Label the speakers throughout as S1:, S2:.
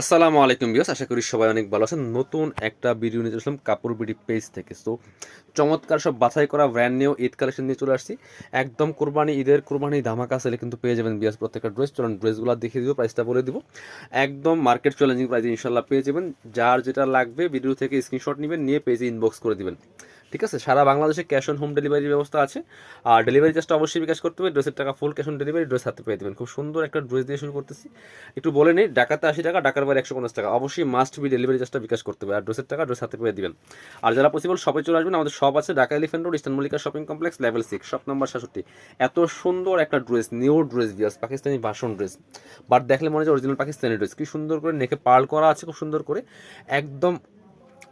S1: আসসালামু আলাইকুম বিয়াস আশা করি সবাই অনেক ভালো আছেন। নতুন একটা ভিডিও নিয়ে আসলাম কাপড় বিডি পেজ থেকে। সো চমৎকার সব বাছাই করা ব্র্যান্ড নিউ ঈদ কালেকশন নিয়ে চলে আসছি। একদম কোরবানি, ঈদের কোরবানি ধামাকা সেলে কিন্তু পেয়ে যাবেন বিয়াস প্রত্যেকটা ড্রেস চলুন ড্রেসগুলো দেখিয়ে দিব প্রাইসটা বলে দিব। একদম মার্কেট চ্যালেঞ্জিং প্রাইসে ইনশাল্লাহ পেয়ে যাবেন। যার যেটা লাগবে ভিডিও থেকে স্ক্রিনশট নেবেন, নিয়ে পেজে ইনবক্স করে দিবেন। ঠিক আছে? সারা বাংলাদেশে ক্যাশ অন হোম ডেলিভারি ব্যবস্থা আছে। আর ডেলিভারি চার্জটা অবশ্যই বিকাশ করতে হবে। ড্রেসের টাকা full cash on delivery dress হাতে পেয়ে দেবেন খুব সুন্দর একটা ড্রেস দিয়ে শুরু করতেছি। একটু বলে নেই, ডাকাতে আশি টাকা, ডাকার বাইরে একশো পঞ্চাশ টাকা। অবশ্যই মাস্ট বি ডেলিভারি চার্জটা বিকাশ করতে হবে। আর ড্রেসের টাকা ড্রেস হাতে পেয়ে দিবেন। আর যারা পসিবল শপে চলে আসবেন, আমাদের শপ আছে Dhaka elephant road eastern Mallika shopping complex level six shop number সাতষট্টি এত সুন্দর একটা ড্রেস নিউ ড্রেস বিয়াস পাকিস্তানি ভাষণ ড্রেস বাট দেখলে মনে হয় অরিজিনাল পাকিস্তানি ড্রেস কি সুন্দর করে নেকে পার্ল করা আছে, খুব সুন্দর করে। একদম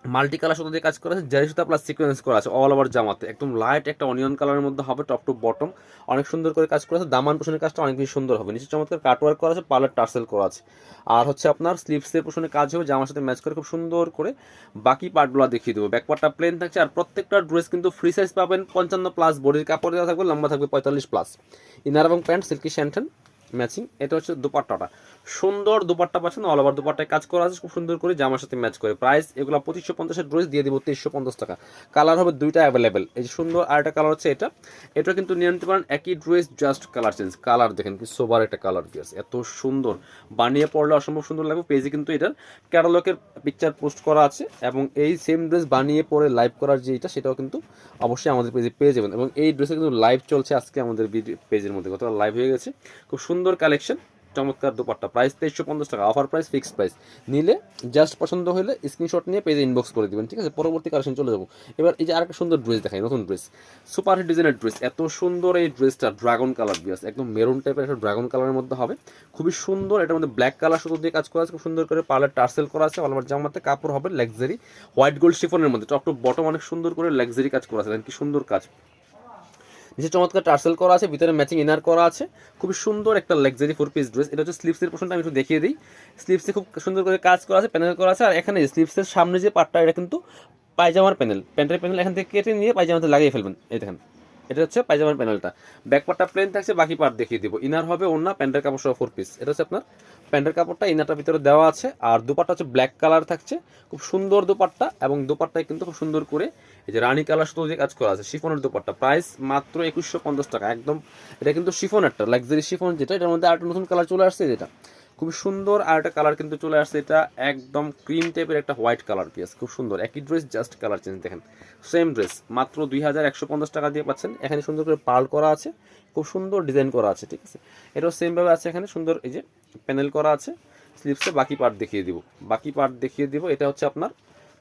S1: মাল্টি কালার সুতো দিয়ে কাজ করা আছে, জারি সুতা প্লাস সিকোয়েন্স করা আছে অল ওভার জামাতে। একদম লাইট একটা অনিয়ন কালারের মধ্যে হবে টপ টু বটম অনেক সুন্দর করে কাজ করা আছে। দামান পোষণের কাজটা অনেক বেশি সুন্দর হবে। নিচে চমৎকার কাটওয়ার্ক করা আছে পার্লার টার্সেল করা আছে। আর হচ্ছে আপনার স্লিপসের পোষণের কাজ হবে, জামার সাথে ম্যাচ করে খুব সুন্দর করে বাকি পার্টগুলো দেখিয়ে দেবো। ব্যাক পার্টটা প্লেন থাকছে, আর প্রত্যেকটা ড্রেস কিন্তু ফ্রি সাইজ পাবেন, পঞ্চান্ন প্লাস বডির কাপড় দেওয়া থাকবে, লম্বা থাকবে পঁয়তাল্লিশ প্লাস ইনার এবং প্যান্ট সিল্কি শ্যান্টেন ম্যাচিং এটা হচ্ছে দুপাট্টাটা। সুন্দর দুপাট্টা পাচ্ছেন অল ওভার দুপাট্টায় কাজ করা আছে, খুব সুন্দর করে জামার সাথে ম্যাচ করে। প্রাইস এগুলো পঁচিশশো পঞ্চাশের ড্রেস দিয়ে দিব তেইশশো পঞ্চাশ টাকা। কালার হবে দুইটা অ্যাভেলেবেল এই যে সুন্দর আরেকটা কালার হচ্ছে এটা। এটা কিন্তু নিয়ে নিতে পারেন, একই dress just colour change colour দেখেন কি সোবার একটা কালার দিয়ে আছে, এত সুন্দর। বানিয়ে পড়লে অসম্ভব সুন্দর লাগবে, পেজে কিন্তু এটার ক্যাটালগের পিকচার পোস্ট করা আছে এবং এই সেম ড্রেস বানিয়ে পরে লাইভ করার যে এটা, সেটাও কিন্তু অবশ্যই আমাদের পেজে পেয়ে যাবেন। এবং এই ড্রেসে কিন্তু লাইভ চলছে আজকে আমাদের পেজের মধ্যে, গতকাল লাইভ হয়ে গেছে। খুব সুন্দর কালেকশন চমৎকার দুপাট্টা। প্রাইস তেইশশো পঞ্চাশ টাকা অফার প্রাইস ফিক্সড প্রাইস নিলে জাস্ট পছন্দ হলে স্ক্রিনশট নিয়ে পেজে ইনবক্স করে দিবেন, ঠিক আছে? পরবর্তী কালেকশন চলে যাব। এবার এই যে আরেকটা সুন্দর ড্রেস দেখাই, নতুন ড্রেস সুপার হিট ডিজাইনের ড্রেস এত সুন্দর এই ড্রেসটা ড্রাগন কালার আছে একদম মেরুন টাইপের একটা ড্রাগন কালারের মধ্যে হবে। খুবই সুন্দর, এটার মধ্যে ব্ল্যাক কালার সুতো দিয়ে কাজ করা আছে, খুব সুন্দর করে পার্লার টার্সেল করা আছে অলমার জামাতে কাপড় হবে লাক্সারি হোয়াইট গোল্ড শিফনের মধ্যে টপ টু বটম অনেক সুন্দর করে লাক্সারি কাজ করা আছে। কি সুন্দর কাজ। নিচে চমৎকার টার্সেল করা আছে, ভিতরে ম্যাচিং ইনার করা আছে। খুবই সুন্দর একটা লাক্সারি ফোর পিস ড্রেস এটা হচ্ছে স্লিপসের পোর্শনটা আমি একটু দেখিয়ে দিই। স্লিপসে খুব সুন্দর করে কাজ করা আছে প্যানেল করা আছে, আর এখানে স্লিপসের সামনে যে পার্টটা এটা কিন্তু পায়জামার প্যানেল প্যান্টের প্যানেল এখান থেকে কেটে নিয়ে পায়জামাতে লাগিয়ে ফেলবেন। এই দেখেন, এটা হচ্ছে পায়জামার প্যানেলটা ব্যাক পার্টটা প্লেন থাকছে, বাকি পার্ট দেখিয়ে দিব। ইনার হবে অন্য প্যান্টের কাপড় সহ ফোর পিস এটা হচ্ছে আপনার প্যান্টের কাপড়টা ইনারটার ভিতরে দেওয়া আছে। আর দুপাট্টা হচ্ছে ব্ল্যাক কালার থাকছে। খুব সুন্দর দুপাট্টা, এবং দুপাট্টায় কিন্তু খুব সুন্দর করে এই যে রানী কালার শুধু যে কাজ করা আছে, শিফনের দুপাট্টা। প্রাইস মাত্র একুশশো পঞ্চাশ টাকা। একদম, এটা কিন্তু শিফন একটা লাক্সারি শিফন যেটা, এটার মধ্যে আরেকটা নতুন কালার চলে আসছে যেটা। খুবই সুন্দর আর একটা কালার কিন্তু চলে আসছে এটা, একদম ক্রিম টাইপের একটা হোয়াইট কালার পিস খুব সুন্দর। একই ড্রেস জাস্ট কালার চেঞ্জ দেখেন। সেম ড্রেস মাত্র দুই হাজার একশো পঞ্চাশ টাকা দিয়ে পাচ্ছেন। এখানে সুন্দর করে পার্ল করা আছে, খুব সুন্দর ডিজাইন করা আছে, ঠিক আছে। এটাও সেমভাবে আছে এখানে, সুন্দর এই যে প্যানেল করা আছে। স্লিপসে বাকি পার্ট দেখিয়ে দিব। বাকি পার্ট দেখিয়ে দিব, এটা হচ্ছে আপনার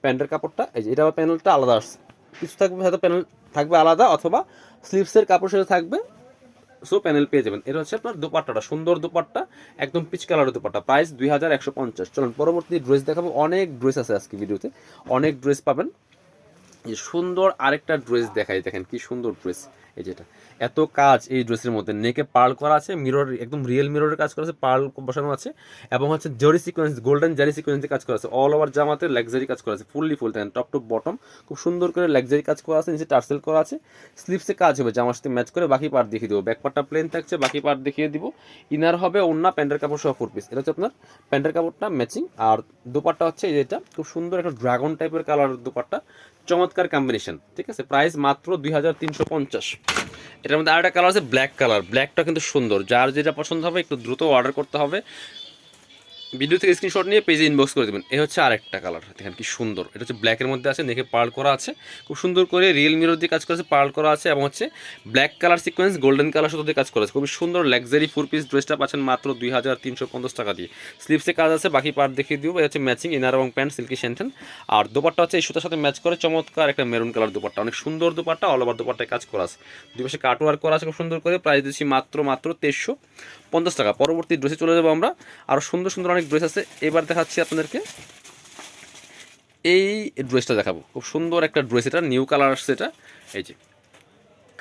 S1: প্যান্টের কাপড়টা। এই যে এটা প্যানেলটা আলাদা আসছে। কিছু থাকবে, হয়তো প্যানেল থাকবে আলাদা অথবা স্লিপসের কাপড় সাথে থাকবে সো প্যানেল পেয়ে যাবেন। এটা হচ্ছে আপনার দুপাট্টাটা, সুন্দর দুপাট্টা, একদম পিচ কালারের দুপাট্টা। প্রাইস দুই হাজার একশো পঞ্চাশ। চলুন, পরবর্তী ড্রেস দেখাবো। অনেক ড্রেস আছে আজকে ভিডিওতে অনেক ড্রেস পাবেন। সুন্দর আরেকটা ড্রেস দেখাই, দেখেন কি সুন্দর ড্রেস এই যেটা। এত কাজ এই ড্রেসের মধ্যে। নেকে পার্ল করা আছে মিরর একদম রিয়েল মিররের কাজ করা আছে, পার্ল বসানো আছে, এবং হচ্ছে জরি সিকোয়েন্স গোল্ডেন জারি সিকোয়েন্সে কাজ করা আছে। অল ওভার জামাতে লাক্সারি কাজ করা আছে ফুললি ফুল দেখেন টপ টু বটম খুব সুন্দর করে লাক্সারি কাজ করা আছে, নিচে টার্সেল করা আছে। স্লিপসে কাজ হবে জামার সাথে ম্যাচ করে বাকি পার্ট দেখিয়ে দেবো। ব্যাক পার্টটা প্লেন থাকছে, বাকি পার্ট দেখিয়ে দিব। ইনার হবে অন্য প্যান্টের কাপড় সহ ফোর পিস এটা হচ্ছে আপনার প্যান্টের কাপড়টা ম্যাচিং আর দুপাট্টা হচ্ছে এই যেটা খুব সুন্দর একটা ড্রাগন টাইপের কালার দুপাট্টা। চমৎকার কম্বিনেশন ঠিক আছে? প্রাইস মাত্র দুই হাজার তিনশো পঞ্চাশ। এটার মধ্যে আর একটা কালার আছে ব্ল্যাক কালার ব্ল্যাকটা কিন্তু সুন্দর। যার যেটা পছন্দ হবে, একটু দ্রুত অর্ডার করতে হবে। ভিডিও থেকে স্ক্রিনশট নিয়ে পেজে ইনবক্স করে দেবেন। এ হচ্ছে আরেকটা কালার দেখেন কি সুন্দর। এটা হচ্ছে ব্ল্যাকের মধ্যে আছে, দেখে পার্ল করা আছে। খুব সুন্দর করে রিয়েল মিরর দিয়ে কাজ করা আছে পার্ল করা আছে এবং হচ্ছে black colour sequence golden colour সাথে কাজ করা আছে খুবই সুন্দর লাক্সারি ফোর পিস ড্রেসটা পাচ্ছেন মাত্র দুই হাজার তিনশো পঞ্চাশ টাকা দিয়ে। স্লিপসে কাজ আছে, বাকি পার্ট দেখিয়ে দিব। এটা হচ্ছে ম্যাচিং ইনার এবং প্যান্ট সিল্কি শ্যান্টেন আর দোপাট্টা হচ্ছে এই সুতার সাথে ম্যাচ করে, চমৎকার একটা মেরুন কালার দোপাট্টা। অনেক সুন্দর দোপাট্টা অল ওভার দোপাট্টায় কাজ করা আছে। দুই পাশে ওয়ার্ক করা আছে, খুব সুন্দর করে। প্রাইস দিচ্ছি মাত্র মাত্র তেইশশো পঞ্চাশ টাকা। পরবর্তী ড্রেসে চলে যাব আমরা। আরও সুন্দর সুন্দর অনেক ড্রেস আছে। এবার দেখাচ্ছি আপনাদেরকে। এই ড্রেসটা দেখাবো। খুব সুন্দর একটা ড্রেস এটা, নিউ কালার আসছে এটা। এই যে।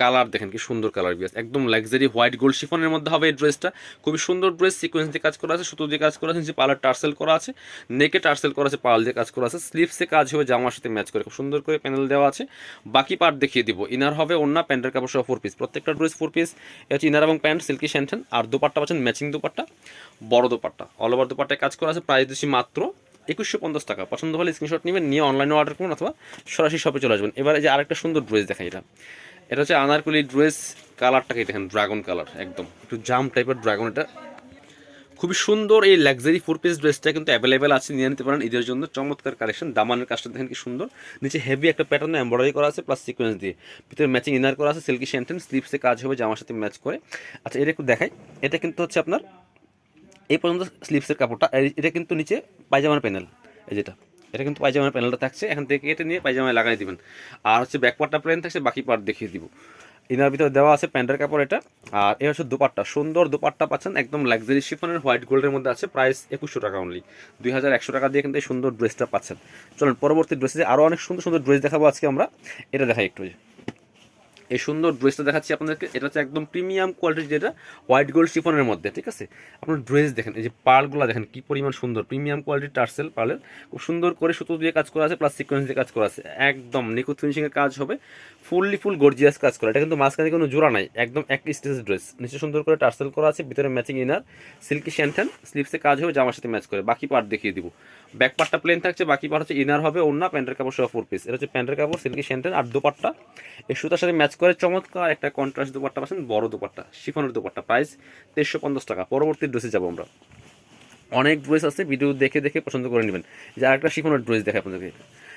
S1: কালার দেখেন কি সুন্দর কালার বিয়াস। একদম লাক্সারি হোয়াইট গোল্ড শিফনের মধ্যে হবে এই ড্রেসটা খুবই সুন্দর ড্রেস সিকোয়েন্স দিয়ে কাজ করা আছে, সুতো দিয়ে কাজ করা আছে, নিচে পালার টার্সেল করা আছে নেকে টার্সেল করা আছে পাল দিয়ে কাজ করা আছে স্লিভসে কাজ হবে, জামার সাথে ম্যাচ করে। খুব সুন্দর করে প্যানেল দেওয়া আছে। বাকি পার্ট দেখিয়ে দিব। ইনার হবে অন্য প্যান্টের কাপড় সহ ফোর পিস প্রত্যেকটা ড্রেস ফোর পিস হচ্ছে ইনার এবং প্যান্ট সিল্কি স্যান্টেন আর দুপাট্টা পাচ্ছেন ম্যাচিং দুপাট্টা, বড় দুপাট্টা। অল ওভার দুপাট্টায় কাজ করা আছে প্রাইস দিচ্ছি মাত্র একুশশো পঞ্চাশ টাকা। পছন্দ হলে স্ক্রিনশট নেবেন, নিয়ে অনলাইনে অর্ডার করুন অথবা সরাসরি শপে চলে আসবেন। এবার যে আরেকটা সুন্দর ড্রেস দেখাই এটা। এটা হচ্ছে আনারকলি ড্রেস কালারটাকে দেখেন, ড্রাগন কালার, একদম। একটু জাম টাইপের ড্রাগন এটা। খুবই সুন্দর এই লাক্সারি ফোর পিস ড্রেসটা কিন্তু অ্যাভেলেবেল আছে, নিয়ে নিতে পারেন ঈদের জন্য। চমৎকার কালেকশন দামানের কাজটা দেখেন কি সুন্দর। নিচে হেভি একটা প্যাটার্ন এমব্রয়ডারি করা আছে প্লাস সিকোয়েন্স দিয়ে। ভিতরে ম্যাচিং ইনার করা আছে সিল্কি শ্যান্টেন স্লিপসে কাজ হবে, জামার সাথে ম্যাচ করে। আচ্ছা এটা একটু দেখাই। এটা কিন্তু হচ্ছে আপনার, এই পর্যন্ত স্লিপসের কাপড়টা এটা কিন্তু নিচে পায়জামার প্যানেল এই যেটা। এটা কিন্তু পায়জামার প্যানেলটা থাকছে, এখান থেকে কেটে নিয়ে পায়জামায় লাগাই দিবেন। আর হচ্ছে ব্যাকপার্টটা প্লেন থাকছে, বাকি পার্ট দেখিয়ে দিব। ইনার ভিতরে দেওয়া আছে প্যান্টের কাপড় এটা, আর এ হচ্ছে দুপাট্টা। সুন্দর দুপাট্টা পাচ্ছেন, একদম লাক্সারি শিফনের হোয়াইট গোল্ডের মধ্যে আছে প্রাইস একুশশো টাকা অনলি দুই হাজার একশো টাকা দিয়ে কিন্তু এই সুন্দর ড্রেসটা পাচ্ছেন। চলুন, পরবর্তী ড্রেসে আরও অনেক সুন্দর সুন্দর ড্রেস দেখাবো আজকে আমরা। এটা দেখাই একটু এই সুন্দর ড্রেসটা দেখাচ্ছি আপনাদেরকে। এটা হচ্ছে একদম প্রিমিয়াম কোয়ালিটির যেটা হোয়াইট গোল্ড শিফনের মধ্যে, ঠিক আছে? আপনার ড্রেস দেখেন, এই যে পার্লগুলো দেখেন, কি পরিমাণ সুন্দর প্রিমিয়াম কোয়ালিটির টার্সেল পার্লের খুব সুন্দর করে সুতো দিয়ে কাজ করা আছে প্লাস সিকোয়েন্স দিয়ে কাজ করা আছে। একদম নিখুঁত ফিনিশিংয়ের কাজ হবে ফুললি ফুল গর্জিয়াস কাজ করা। এটা কিন্তু মাঝখানে কোনো জোড়া নাই, একদম এক স্টেজ ড্রেস নিচে সুন্দর করে টার্সেল করা আছে, ভিতরে ম্যাচিং ইনার সিল্কি শ্যান্টেন স্লিপসে কাজ হবে, জামার সাথে ম্যাচ করে। বাকি পার্ট দেখিয়ে দিব। ব্যাক পার্টটা প্লেন থাকছে, বাকি পার্ট হচ্ছে ইনার হবে অন্য প্যান্টের কাপড় সহ ফোর পিস এটা হচ্ছে প্যান্টের কাপড় সিল্কি শ্যান্টেন আর দুপাট্টা। এই সুতার সাথে ম্যাচ করে চমৎকার একটা কন্ট্রাস্ট দুপাট্টা পাচ্ছেন, বড় দুপাট্টা, শিফনের দুপাট্টা। প্রাইস তেইশশো পঞ্চাশ টাকা। পরবর্তী ড্রেসে যাব আমরা। অনেক ড্রেস আছে ভিডিও দেখে দেখে পছন্দ করে নেবেন। যে আরেকটা শিফনের ড্রেস দেখে আপনাদেরকে।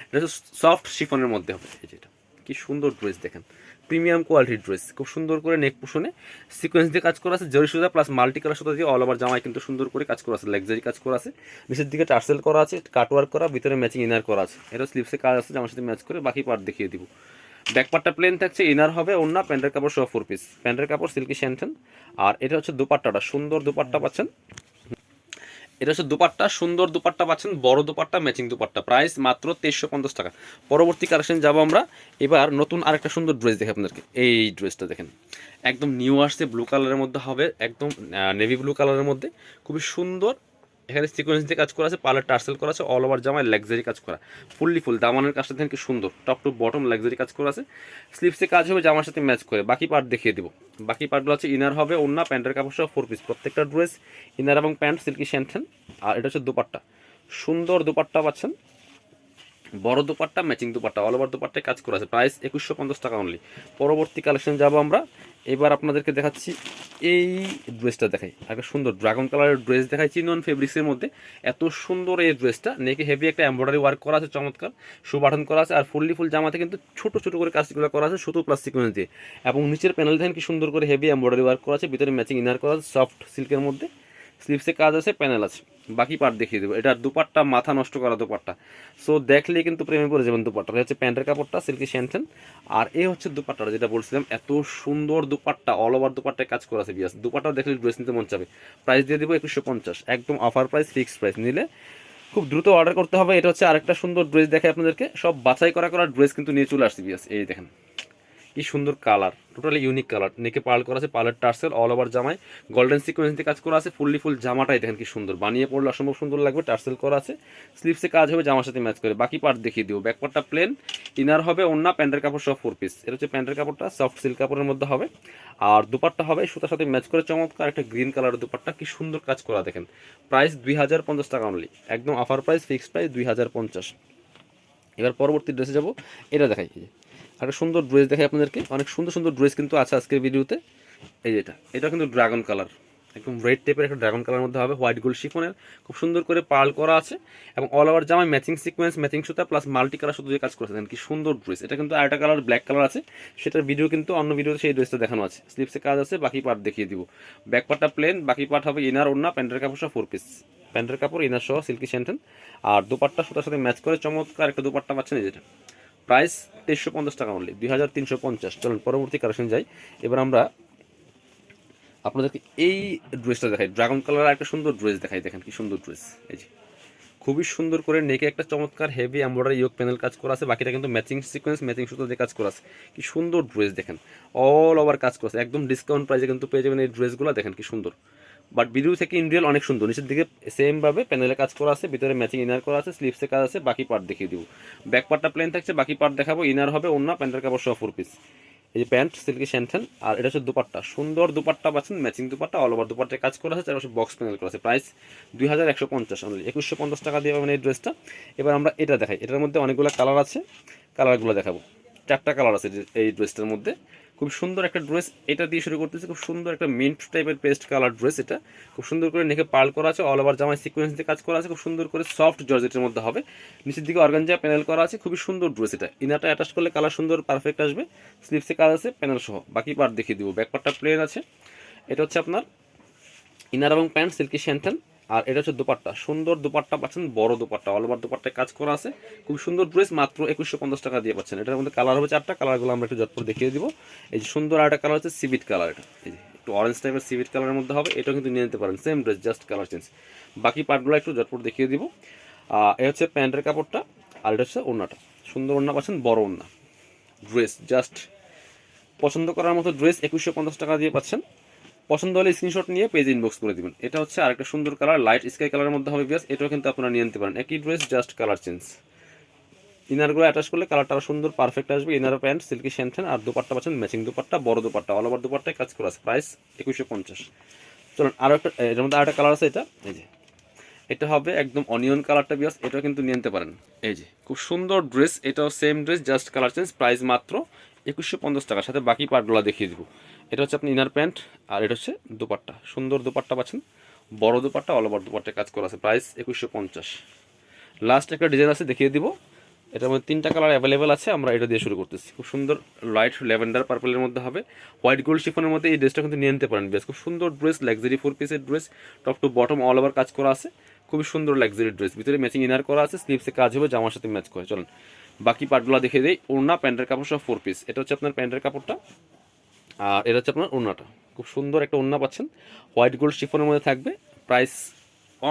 S1: এটা সফট শিফনের মধ্যে হবে। যেটা কি সুন্দর ড্রেস দেখেন। প্রিমিয়াম কোয়ালিটির ড্রেস খুব সুন্দর করে নেক পোষণে সিকোয়েন্স দিয়ে কাজ করা আছে, জরি সুতা প্লাস মাল্টি কালার সুতা দিয়ে অল ওভার জামায় কিন্তু সুন্দর করে কাজ করা আছে লাক্সারি কাজ করা আছে। নিচের দিকে টার্সেল করা আছে কাটওয়ার্ক করা, ভিতরে ম্যাচিং ইনার করা আছে। এটা স্লিপসে কাজ আছে, জামার সাথে ম্যাচ করে বাকি পার্ট দেখিয়ে দিব। ব্যাক পার্টটা প্লেন থাকছে ইনার হবে অন্য প্যান্টের কাপড় সহ ফোর পিস প্যান্টের কাপড় সিল্কি শ্যান্টেন আর এটা হচ্ছে দুপাট্টাটা, সুন্দর দুপাট্টা পাচ্ছেন। এটা হচ্ছে দুপাট্টা, সুন্দর দুপাট্টা পাচ্ছেন, বড় দুপাট্টা ম্যাচিং দুপাট্টা। প্রাইস মাত্র তেইশশো পঞ্চাশ টাকা। পরবর্তী কালেকশন যাব আমরা। এবার নতুন আরেকটা সুন্দর ড্রেস দেখে আপনাদেরকে। এই ড্রেসটা দেখেন। একদম নিউ আসছে ব্লু কালারের মধ্যে হবে, একদম নেভি ব্লু কালারের মধ্যে। খুবই সুন্দর এখানে সিকোয়েন্স দিয়ে কাজ করা আছে পার্লার টার্সেল করা আছে অল ওভার জামায় লাক্সারি কাজ করা। ফুললি ফুল দামানের কাজটা দেখেন কি সুন্দর। টপ টু বটম লাক্সারি কাজ করা আছে। স্লিপসে কাজ হবে, জামার সাথে ম্যাচ করে। বাকি পার্ট দেখিয়ে দেবো। বাকি পার্টগুলো আছে ইনার হবে অন্য প্যান্টের কাপড় সহ ফোর পিস প্রত্যেকটা ড্রেস ইনার এবং প্যান্ট সিল্কি শ্যান্থেন আর এটা হচ্ছে দুপাট্টা। সুন্দর দুপাট্টা পাচ্ছেন। বড় dupatta matching dupatta all over দুপাট্টায় কাজ করা আছে। প্রাইস একুশশো পঞ্চাশ টাকা অনলি পরবর্তী কালেকশন যাব আমরা। এবার আপনাদেরকে দেখাচ্ছি এই ড্রেসটা দেখাই। একটা সুন্দর ড্রাগন কালারের ড্রেস দেখাচ্ছি নন ফেব্রিক্সের মধ্যে। এত সুন্দর এই ড্রেসটা নেকে হেভি একটা এমব্রয়ডারি ওয়ার্ক করা আছে, চমৎকার। সুবাঠন করা আছে, আর ফুললি ফুল জামাতে কিন্তু ছোট ছোট করে কাজগুলো করা আছে সুতো প্লাস্টিক দিয়ে। এবং নিচের প্যানেল দেখেন কি সুন্দর করে হেভি এমব্রয়ডারি ওয়ার্ক করা আছে, ভিতরে ম্যাচিং ইনার করা আছে সফট সিল্কের মধ্যে। স্লিপসে কাজ আছে, প্যানেল আছে। বাকি পার্ট দেখিয়ে দেবো। এটা দুপাট্টা, মাথা নষ্ট করা দুপাট্টা। সো দেখলে কিন্তু প্রেমে পড়ে যাবেন দুপাট্টা হচ্ছে প্যান্টের কাপড়টা সিল্কি শ্যান্টেন আর এ হচ্ছে দুপাট্টাটা, যেটা বলছিলাম, এত সুন্দর দুপাট্টা অল ওভার দুপাট্টায় কাজ করা আছে বিয়াস দুপাট্টা দেখলে ড্রেস নিতে মন চাবে। প্রাইস দিয়ে দেবো একুশশো পঞ্চাশ। একদম অফার প্রাইস ফিক্সড প্রাইস নিলে খুব দ্রুত অর্ডার করতে হবে। এটা হচ্ছে আরেকটা সুন্দর ড্রেস দেখে আপনাদেরকে। সব বাছাই করা করা ড্রেস কিন্তু নিয়ে চলে আসছে বিয়াস এই দেখেন। কি সুন্দর কালার টোটালি ইউনিক কালার। নেকে পার্ল করা আছে, পার্লার টার্সেল অল ওভার জামায়। গোল্ডেন সিকোয়েন্স দিয়ে কাজ করা আছে ফুললি ফুল জামাটাই দেখেন কি সুন্দর। বানিয়ে পড়লে অসম্ভব সুন্দর লাগবে, টার্সেল করা আছে। স্লিপসে কাজ হবে, জামার সাথে ম্যাচ করে। বাকি পার্ট দেখিয়ে দিব ব্যাক পার্টটা প্লেন ইনার হবে অন্য প্যান্টের কাপড় সব ফোর পিস এটা হচ্ছে প্যান্টের কাপড়টা সফট সিল্ক কাপড়ের মধ্যে হবে। আর দুপাট্টা হবে, সুতার সাথে ম্যাচ করে চমৎকার একটা গ্রিন কালারের দুপাট্টা। কি সুন্দর কাজ করা দেখেন। প্রাইস দুই হাজার পঞ্চাশ টাকা অনলি একদম অফার প্রাইস ফিক্সড প্রাইস দুই হাজার পঞ্চাশ। এবার পরবর্তী ড্রেসে যাব। এটা দেখাই। একটা সুন্দর ড্রেস দেখাই আপনাদেরকে। অনেক সুন্দর সুন্দর ড্রেস কিন্তু আছে আজকের ভিডিওতে। এই যেটা এটা। কিন্তু ড্রাগন কালার একদম রেড টাইপের একটা ড্রাগন কালার মধ্যে হবে হোয়াইট গোল্ড শিফনের খুব সুন্দর করে পার্ল করা আছে। এবং অল ওভার জামায় ম্যাচিং সিকোয়েন্স ম্যাচিং সুতা প্লাস মাল্টি কালার সুতো দিয়ে কাজ করেছে কি সুন্দর ড্রেস এটা কিন্তু আরেকটা কালার ব্ল্যাক কালার আছে। সেটার ভিডিও কিন্তু অন্য ভিডিওতে সেই ড্রেসটা দেখানো আছে। স্লিপসে কাজ আছে, বাকি পার্ট দেখিয়ে দিব। ব্যাক পার্টটা প্লেন বাকি পার্ট হবে ইনার ওড়না, প্যান্টের কাপড় সহ ফোর পিস প্যান্টের কাপড় ইনার সহ সিল্কি শ্যান্টেন আর দুপাট্টা সুতার সাথে ম্যাচ করে চমৎকার একটা দুপাট্টা পাচ্ছেন যেটা প্রাইস তেইশশো পঞ্চাশ টাকা অনলি দুই হাজার তিনশো পঞ্চাশ। চলুন, পরবর্তী কালেকশন যাই। এবার আমরা আপনাদেরকে এই ড্রেসটা দেখাই। ড্রাগন কালার একটা সুন্দর ড্রেস দেখাই। দেখেন কি সুন্দর ড্রেস এই যে, খুবই সুন্দর করে নেকে একটা চমৎকার হেভি এমব্রয়ডারি ইয়োগ প্যানেল কাজ করা আছে। বাকিটা কিন্তু ম্যাচিং সিকোয়েন্স ম্যাচিং সুতো দিয়ে কাজ করা আছে। কি সুন্দর ড্রেস দেখেন। অল ওভার কাজ করা আছে। একদম ডিসকাউন্ট প্রাইসে কিন্তু পেয়ে যাবেন এই ড্রেসগুলো দেখেন কি সুন্দর। বাট ভিডিও থেকে ইন্ডিয়াল অনেক সুন্দর। নিচের দিকে সেম ভাবে প্যানেলে কাজ করা আছে, ভিতরে ম্যাচিং ইনার করা আছে স্লিপসে কাজ আছে, বাকি পার্ট দেখিয়ে দিব। ব্যাক পার্টটা প্লেন থাকছে, বাকি পার্ট দেখাবো ইনার হবে অন্য প্যান্টের কাপড় সহ ফোর পিস এই যে প্যান্ট সিল্কি শ্যান্থেন আর এটা হচ্ছে দুপাট্টা। সুন্দর দুপাট্টা পাচ্ছেন ম্যাচিং দুপাট্টা অল ওভার দুপাট্টায় কাজ করা আছে, চারপাশে বক্স প্যানেল করা আছে। প্রাইস দুই হাজার একশো পঞ্চাশ অনলি একুশশো পঞ্চাশ টাকা দিয়ে পাবেন এই ড্রেসটা এবার আমরা এটা দেখাই। এটার মধ্যে অনেকগুলো কালার আছে কালারগুলো দেখাবো। চারটা কালার আছে এই ড্রেসটার মধ্যে। খুব সুন্দর একটা ড্রেস এটা দিয়ে শুরু করতেছি। খুব সুন্দর একটা মিন্ট টাইপের পেস্ট কালার ড্রেস এটা। খুব সুন্দর করে নেকে পার্ল করা আছে অল ওভার জামায় সিকোয়েন্স দিয়ে কাজ করা আছে। খুব সুন্দর করে সফট জর্জেটের মধ্যে হবে। নিচের দিকে অর্গানজা প্যানেল করা আছে, খুবই সুন্দর ড্রেস এটা। ইনারটা অ্যাটাচ করলে কালার সুন্দর পারফেক্ট আসবে। স্লিপসে কাজ আছে প্যানেল সহ। বাকি পার্ট দেখিয়ে দিব। ব্যাক পার্টটা প্লেন আছে। এটা হচ্ছে আপনার ইনার এবং প্যান্ট সিল্কি শ্যান্থেন আর এটা হচ্ছে দুপাট্টা। সুন্দর দুপাট্টা পাচ্ছেন, বড় দুপাট্টা। অল ওভার দুপাট্টায় কাজ করা আছে। খুব সুন্দর ড্রেস, মাত্র একুশশো পঞ্চাশ টাকা দিয়ে পাচ্ছেন। এটার মধ্যে কালার হবে চারটা। কালারগুলো আমরা একটু জটপট দেখিয়ে দিব। এই যে সুন্দর আর একটা কালার হচ্ছে সিভিট কালার এটা। এই যে একটু অরেঞ্জ টাইপের সিভিট কালারের মধ্যে হবে। এটাও কিন্তু নিয়ে নিতে পারেন। Same dress just colour change বাকি পার্টগুলো একটু জটপট দেখিয়ে দিব। এ হচ্ছে প্যান্টের কাপড়টা আর এটা হচ্ছে ওড়নাটা। সুন্দর ওড়না পাচ্ছেন, বড় ওড়না। ড্রেস জাস্ট পছন্দ করার মতো ড্রেস একুশশো পঞ্চাশ টাকা দিয়ে পাচ্ছেন। পছন্দ হলে স্ক্রিনশট নিয়ে পেজ ইনবক্স করে দিবেন। এটা হচ্ছে আরেকটা সুন্দর কালার লাইট স্কাই কালারের মধ্যে হবে বিয়াস এটাও কিন্তু আপনারা নিয়ে নিতে পারেন। একই ড্রেস জাস্ট কালার চেঞ্জ ইনারগুলো অ্যাটাচ করলে কালারটা সুন্দর পারফেক্ট আসবে। ইনার প্যান্ট সিল্কি শ্যান্থেন আর দুপাট্টা পাচ্ছেন ম্যাচিং দুপাট্টা, বড় দুপাট্টা অল ওভার দুপাট্টায় কাজ করা আছে। প্রাইস একুশশো পঞ্চাশ। চলুন আরও একটা এর মধ্যে আরেকটা কালার আছে এটা। এই যে, এটা হবে একদম অনিয়ন কালারটা বিয়াস এটাও কিন্তু নিয়ে নিতে পারেন। এই যে, খুব সুন্দর ড্রেস এটাও same dress just colour change price মাত্র একুশশো পঞ্চাশ টাকার সাথে বাকি পার্টগুলো দেখিয়ে দিব। এটা হচ্ছে আপনি ইনার প্যান্ট আর এটা হচ্ছে দুপাট্টা। সুন্দর দুপাট্টা পাচ্ছেন, বড় দুপাট্টা, অল ওভার দুপাট্টা কাজ করা আছে। প্রাইস একুশশো পঞ্চাশ। লাস্ট একটা ডিজাইন আছে, দেখিয়ে দিব। এটার মধ্যে তিনটা কালার অ্যাভেলেবেল আছে, আমরা এটা দিয়ে শুরু করতেছি। খুব সুন্দর লাইট ল্যাভেন্ডার পার্পলের মধ্যে হবে। হোয়াইট গোল্ড শিফনের মধ্যে এই ড্রেসটা কিন্তু নিয়ে নিতে পারেন বেশ। খুব সুন্দর ড্রেস লাক্সারি ফোর পিসের dress top to bottom all over কাজ করা আছে। খুবই সুন্দর লাক্সারি ড্রেস ভিতরে ম্যাচিং ইনার করা আছে স্লিপসে কাজ হবে, জামার সাথে ম্যাচ করে। চলুন, বাকি পার্টগুলো দেখে দিই। ওড়না প্যান্টের কাপড় সব ফোর পিস এটা হচ্ছে আপনার প্যান্টের কাপড়টা। আর এটা হচ্ছে আপনার ওড়নাটা। খুব সুন্দর একটা ওড়না পাচ্ছেন। হোয়াইট গোল্ড শিফনের মধ্যে থাকবে। প্রাইস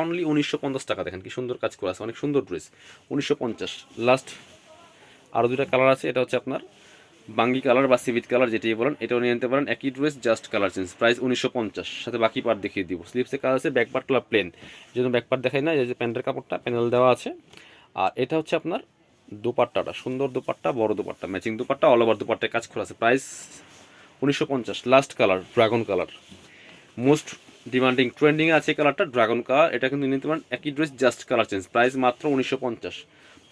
S1: অনলি উনিশশো পঞ্চাশ টাকা। দেখেন কি সুন্দর কাজ করা আছে। অনেক সুন্দর ড্রেস। উনিশশো পঞ্চাশ। লাস্ট আরও দুটা কালার আছে। এটা হচ্ছে আপনার বাঙ্গি কালার বা সিভিট কালার, যেটাই বলেন, এটাও নিয়ে নিতে পারেন। একই dress, just colour change. Price উনিশশো পঞ্চাশ। সাথে বাকি পার্ট দেখিয়ে দিব। স্লিপসে কালার আছে ব্যাক পার্টগুলো প্লেন যেন ব্যাক পার্ট দেখাই না, এই যে প্যান্টের কাপড়টা প্যানেল দেওয়া আছে। আর এটা হচ্ছে আপনার দুপাট্টাটা। সুন্দর দুপাট্টা, বড় dupatta matching dupatta all over দুপাট্টায় কাজ করা আছে। প্রাইস উনিশশো পঞ্চাশ last colour dragon colour most demanding trending আছে কালারটা ড্রাগন কালার এটা কিন্তু নিতে পারেন, একই dress just colour change price মাত্র উনিশশো পঞ্চাশ।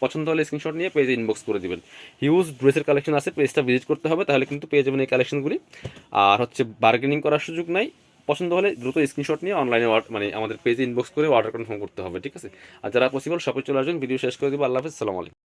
S1: পছন্দ হলে স্ক্রিনশট নিয়ে পেজে ইনবক্স করে দিবেন। হিউজ ড্রেসের কালেকশন আছে পেজটা ভিজিট করতে হবে, তাহলে কিন্তু পেয়ে যাবেন এই কালেকশনগুলি আর হচ্ছে বার্গেনিং করার সুযোগ নাই। পছন্দ হলে দ্রুত স্ক্রিনশট নিয়ে অনলাইনে মানে আমাদের পেজে ইনবক্স করে অর্ডার কনফার্ম করতে হবে, ঠিক আছে? আর যারা পসিবল শপে চলে আসবেন ভিডিও শেষ করে দেবো, আল্লাহ হাফিজ সালাম আলাইকুম।